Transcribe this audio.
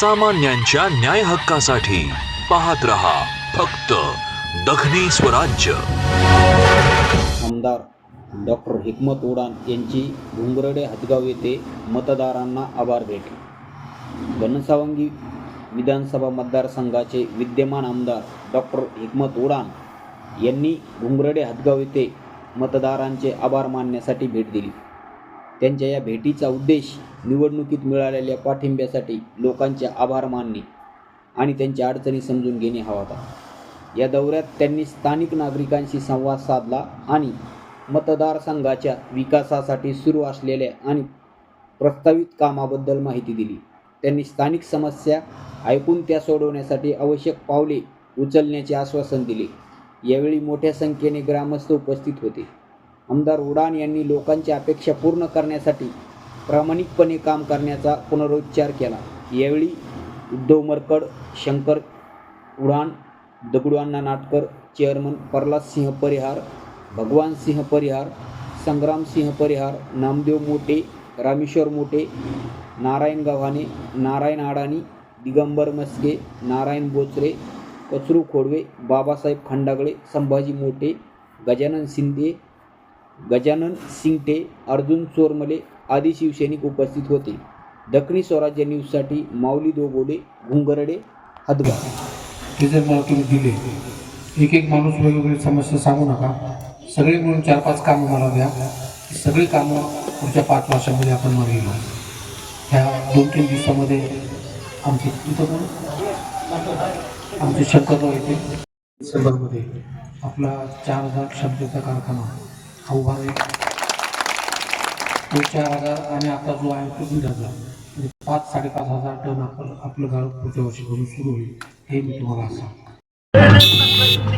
सामान्यांच्या न्याय हक्कासाठी पाहत रहा फक्त दखनी स्वराज्य. आमदार डॉक्टर हिकमत उडान यांची घुंगरडे हदगाव येथे मतदारांना आभार भेट. घनसावंगी विधानसभा मतदारसंघाचे विद्यमान आमदार डॉक्टर हिकमत उडान यांनी घुंगरडे हदगाव येथे मतदारांचे आभार मानण्यासाठी भेट दिली. त्यांच्या या भेटीचा उद्देश निवडणुकीत मिळालेल्या पाठिंब्यासाठी लोकांचे आभार मानणे आणि त्यांच्या अडचणी समजून घेणे हवा होता. या दौऱ्यात त्यांनी स्थानिक नागरिकांशी संवाद साधला आणि मतदारसंघाच्या विकासासाठी सुरू असलेल्या आणि प्रस्तावित कामाबद्दल माहिती दिली. त्यांनी स्थानिक समस्या ऐकून त्या सोडवण्यासाठी आवश्यक पावले उचलण्याचे आश्वासन दिले. यावेळी मोठ्या संख्येने ग्रामस्थ उपस्थित होते. आमदार उडान यांनी लोकांच्या अपेक्षा पूर्ण करण्यासाठी प्रामाणिकपणे काम करण्याचा पुनरुच्चार केला. यावेळी उद्धव मरकड शंकर उडान दगडूअण्णा नाटकर चेअरमन प्रल्हाद सिंह परिहार भगवान सिंह परिहार संग्राम सिंह परिहार नामदेव मोटे रामेश्वर मोटे नारायण गव्हाणे नारायण आडाणी दिगंबर मस्के नारायण बोचरे कचरू खोडवे बाबासाहेब खंडागळे संभाजी मोटे गजानन शिंदे गजानन सिंगटे अर्जुन चोरमले आदी शिवसैनिक उपस्थित होते. दखणी स्वराज्य न्यूजसाठी माऊली दोगोडे घुंगरडे हदगाव. हे जर मला तुम्ही दिले. एक एक माणूस वेगवेगळी समस्या सांगू नका. सगळे मिळून चार पाच कामं मला द्या. सगळी कामं पुढच्या पाच वर्षामध्ये आपण मागे ह्या दोन तीन दिवसामध्ये आमचे तिथं आमचे शंकरराव येथे डिसेंबरमध्ये आपला चार हजार क्षमतेचा कारखाना. हा चार हजार आणि आता जो आहे तो दीड हजार. म्हणजे पाच साडेपाच हजार टन आपण आपलं गाव पुढच्या वर्षीपासून सुरू होईल. हे मी तुम्हाला सांगतो.